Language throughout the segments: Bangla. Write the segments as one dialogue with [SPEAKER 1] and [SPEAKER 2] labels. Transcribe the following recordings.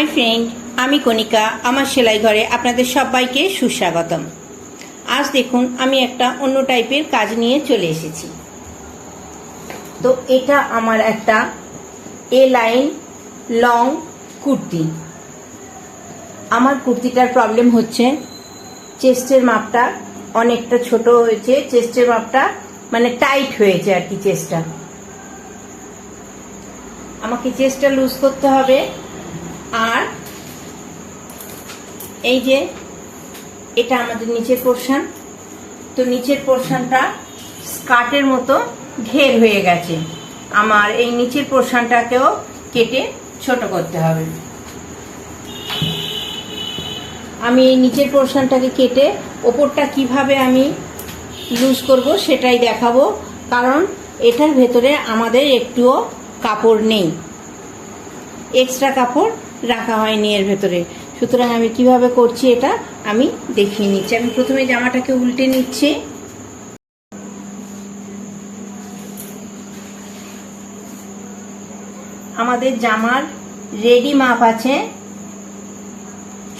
[SPEAKER 1] হাই ফ্রেন্ড, আমি কণিকা, আমার সেলাই ঘরে আপনাদের সবাইকে সুস্বাগতম। আজ দেখুন, আমি একটা অন্য টাইপের কাজ নিয়ে চলে এসেছি। তো এটা আমার একটা এ লাইন লং কুর্তি। আমার কুর্তিটার প্রবলেম হচ্ছে চেস্টের মাপটা অনেকটা ছোট হয়েছে চেস্টের মাপটা মানে টাইট হয়েছে আর কি চেস্টটা আমাকে চেস্টটা লুজ করতে হবে। আর এই যে এটা আমাদের নিচের পোর্শন তো নিচের পোর্শনটা স্কার্টের মতো ঘের হয়ে গেছে। আমার এই নিচের পোর্শনটাকেও কেটে ছোট করতে হবে। আমি এই নিচের পোর্শনটাকে কেটে ওপরটা কীভাবে আমি ইউজ করব সেটাই দেখাবো। কারণ এটার ভেতরে আমাদের একটুও কাপড় নেই। এক্সট্রা কাপড় রাখা হয়নি এর ভেতরে। সুতরাং আমি কীভাবে করছি এটা আমি দেখিয়ে নিচ্ছি। আমি প্রথমে জামাটাকে উল্টে নিচ্ছি। আমাদের জামার রেডি মাপ আছে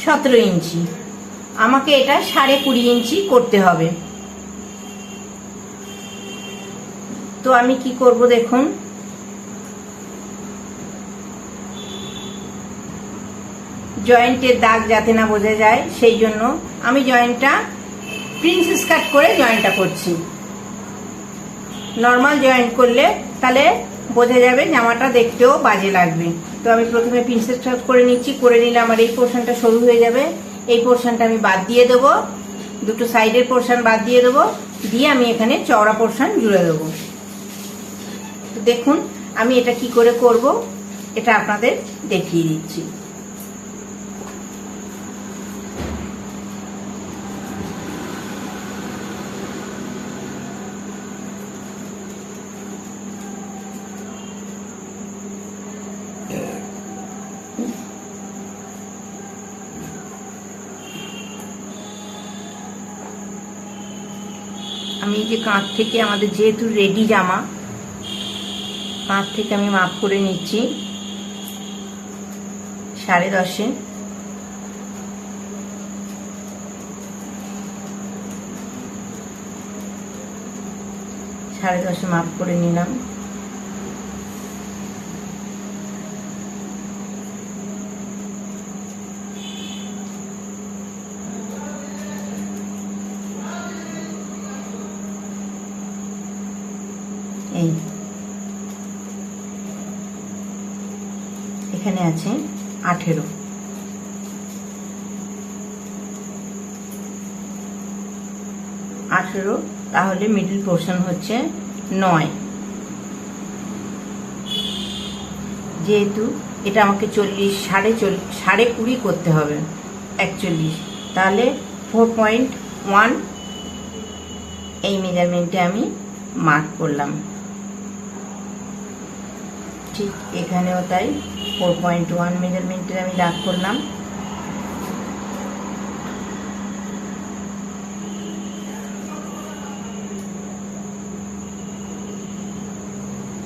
[SPEAKER 1] সতেরো ইঞ্চি। আমাকে এটা সাড়ে কুড়ি ইঞ্চি করতে হবে। তো আমি কি করব দেখুন। জয়েন্টের দাগ যাতে না বোঝা যায়, সেই জন্য আমি জয়েন্টটা প্রিন্সেস কাট করে জয়েন্টটা করছি। নর্মাল জয়েন্ট করলে তাহলে বোঝা যাবে জামাটা দেখতেও বাজে লাগবে। তো আমি প্রথমে প্রিন্সেস কাট করে নিচ্ছি, করে নিলে আমার এই পোর্শনটা সরু হয়ে যাবে। এই পোর্শনটা আমি বাদ দিয়ে দেবো। দুটো সাইডের পোর্শন বাদ দিয়ে দেবো। দিয়ে আমি এখানে চওড়া পোর্শন জুড়ে দেবো। দেখুন, আমি এটা কি করে করব? এটা আপনাদের দেখিয়ে দিচ্ছি। আমি যে কাঁধ থেকে আমাদের যেহেতু রেডি জামা, কাঁধ থেকে আমি মাপ করে নিচ্ছি। সাড়ে দশে। সাড়ে দশে মাপ করে নিলাম এই এখানে আছে আঠেরো। আঠেরো, তাহলে মিডল পোর্শন হচ্ছে নয়। যেহেতু এটা আমাকে চল্লিশ, সাড়ে চল্লিশ সাড়ে কুড়ি করতে হবে, একচল্লিশ। তাহলে ফোর পয়েন্ট ওয়ান এই মেজারমেন্টে আমি মার্ক করলাম। ঠিক এখানেও তাই। ফোর পয়েন্ট ওয়ান মেজারমেন্টের আমি দাগ করলাম।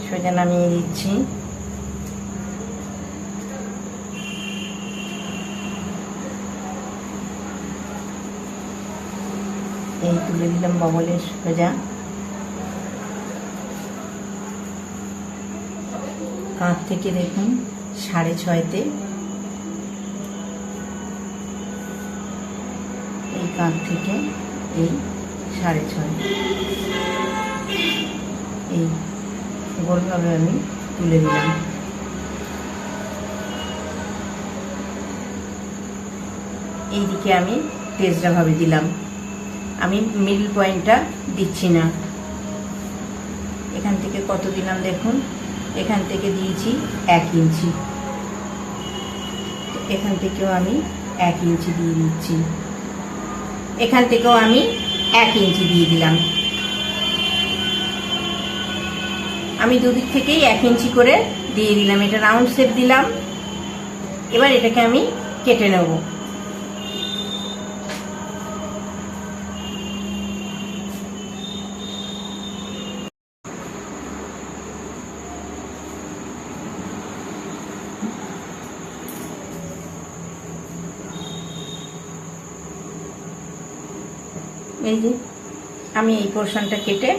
[SPEAKER 1] সোজা নামিয়ে দিচ্ছি। এই তুলে দিলাম বগলের সোজা। কাঁধ থেকে দেখুন, সাড়ে ছয়তে। এই কাঁধ থেকে এই সাড়ে ছয়। এই গোলভাবে আমি তুলে দিলাম এইদিকে আমি তেজরাভাবে দিলাম। আমি মিডল পয়েন্টটা দিচ্ছি না। এখান থেকে কত দিলাম দেখুন? এখান থেকে দিয়েছি এক ইঞ্চি। এখান থেকেও আমি এক ইঞ্চি দিয়ে দিচ্ছি। এখান থেকেও আমি এক ইঞ্চি দিয়ে দিলাম। আমি দুদিক থেকেই এক ইঞ্চি করে দিয়ে দিলাম। এটা রাউন্ড শেপ দিলাম। এবার এটাকে আমি কেটে নেব। এই যে, আমি এই পোর্শনটা কেটে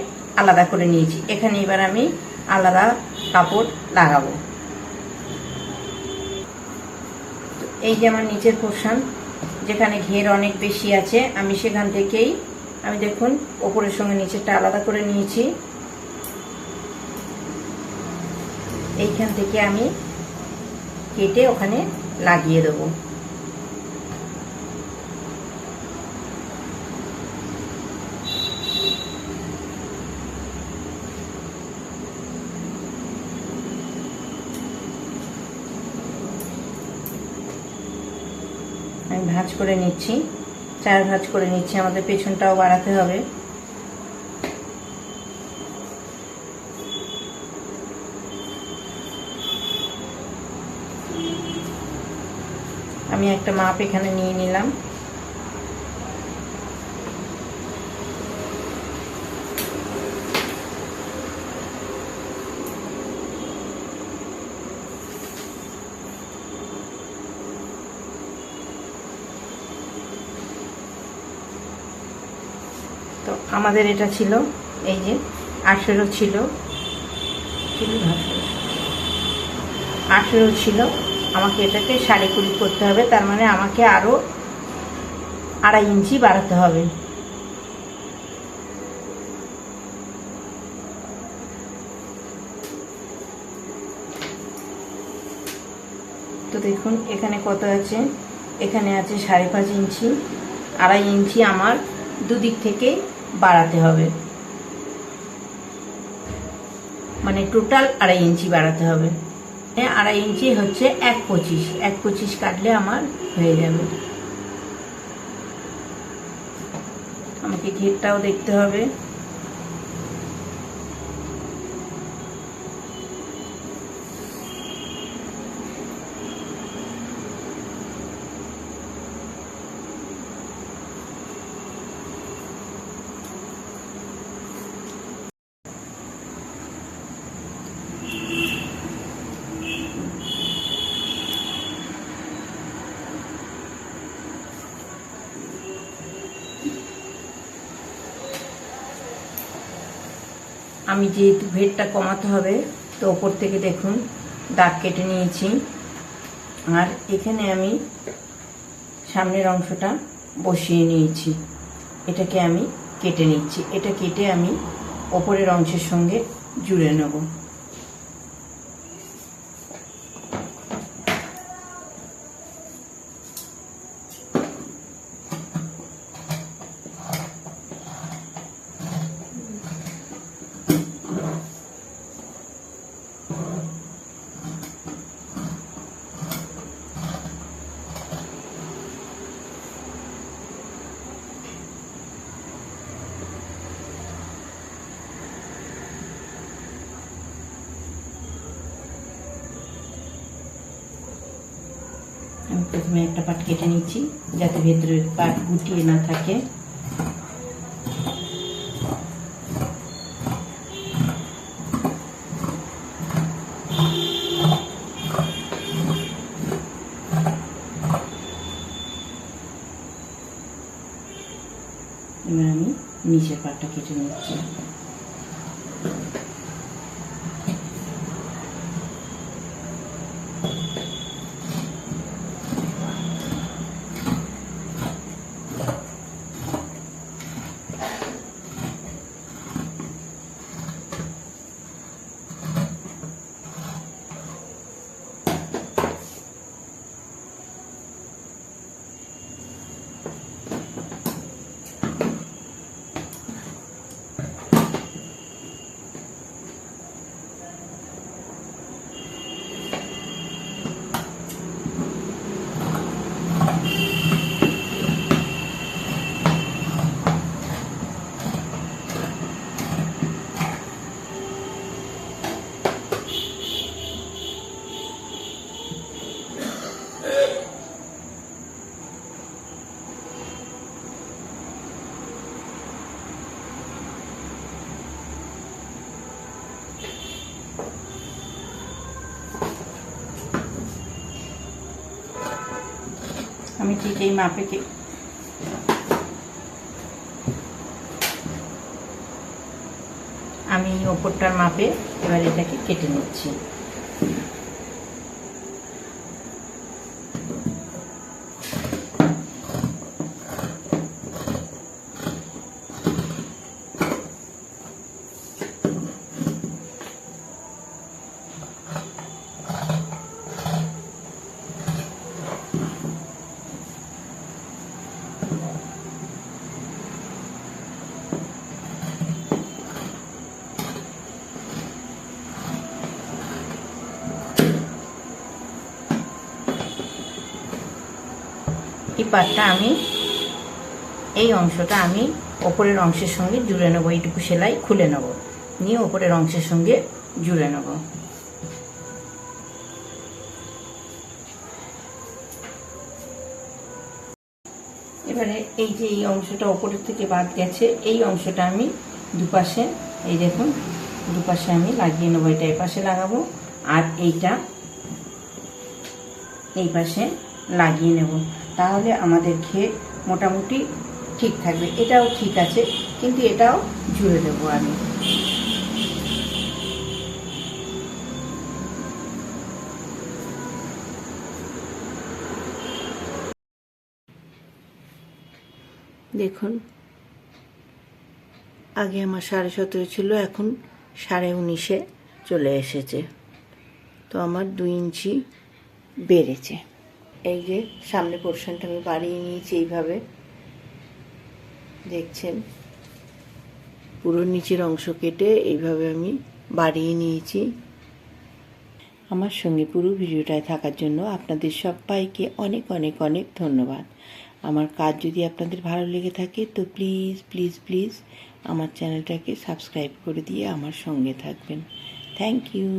[SPEAKER 1] আলাদা করে নিয়েছি। এখানে এবার আমি আলাদা কাপড় লাগাবো। এই যে আমার নিচের পোর্শন যেখানে ঘের অনেক বেশি আছে, আমি সেখান থেকেই, আমি দেখুন, ওপরের সঙ্গে নিচেরটা আলাদা করে নিয়েছি। এইখান থেকে আমি কেটে ওখানে লাগিয়ে দেবো। আমি ভাঁজ করে নিচ্ছি চার ভাঁজ করে নিচ্ছি, আমাদের পেছনটাও বাড়াতে হবে। আমি একটা মাপ এখানে নিয়ে নিলাম। আমাদের এটা ছিল, এই যে, আঠেরো ছিল। আঠেরো ছিল, আমাকে এটাকে সাড়ে কুড়ি করতে হবে, তার মানে আমাকে আরও আড়াই ইঞ্চি বাড়াতে হবে। তো দেখুন, এখানে কত আছে? এখানে আছে সাড়ে পাঁচ ইঞ্চি। আড়াই ইঞ্চি আমার দুদিক থেকে বাড়াতে হবে। মানে টোটাল আড়াই ইঞ্চি বাড়াতে হবে। হ্যাঁ আড়াই ইঞ্চি হচ্ছে এক পঁচিশ। এক পঁচিশ কাটলে আমার হয়ে যাবে। আমাকে ঘেরটাও দেখতে হবে। আমি যেহেতু ভেটটা কমাতে হবে, তো ওপর থেকে দেখুন, দাগ কেটে নিয়েছি। আর এখানে আমি সামনের অংশটা বসিয়ে নিয়েছি। এটাকে আমি কেটে নিচ্ছি। এটা কেটে আমি ওপরের অংশের সঙ্গে জুড়ে নেব। আমি প্রথমে একটা পাট কেটে নিচ্ছি, যাতে ভেতরের পাট গুটিয়ে না থাকে। এবার আমি নিচের পাটটা কেটে নিচ্ছি। আমি ঠিক এই মাপে আমি ওপরটার মাপে এবার এটাকে কেটে নিচ্ছি। এই পাটটা আমি, এই অংশটা আমি ওপরের অংশের সঙ্গে জুড়ে নেব, এইটুকু সেলাই খুলে নেব। নিয়ে ওপরের অংশের সঙ্গে জুড়ে নেব। এবারে এই যে এই অংশটা ওপরের থেকে বাদ গেছে, এই অংশটা আমি দুপাশে, এই দেখুন, দুপাশে আমি লাগিয়ে নেব, এটা এপাশে লাগাবো, আর এইটা এই পাশে লাগিয়ে নেব। তাহলে আমাদের ঘের মোটামুটি ঠিক থাকবে। এটাও ঠিক আছে, কিন্তু এটাও জুড়ে দেবো আমি। দেখুন, আগে আমার সাড়ে সতেরো ছিল, এখন সাড়ে উনিশে চলে এসেছে। তো আমার দুই ইঞ্চি বেড়েছে। এই যে সামনে পোর্শনটা আমি বাড়িয়ে নিয়েছি এইভাবে। দেখছেন? পুরো নিচের অংশ কেটে এইভাবে আমি বাড়িয়ে নিয়েছি। আমার সঙ্গে পুরো ভিডিওটায় থাকার জন্য আপনাদের সবাইকে অনেক অনেক অনেক ধন্যবাদ। আমার কাজ যদি আপনাদের ভালো লেগে থাকে তো প্লিজ প্লিজ প্লিজ আমার চ্যানেলটাকে সাবস্ক্রাইব করে দিয়ে আমার সঙ্গে থাকবেন। Thank you.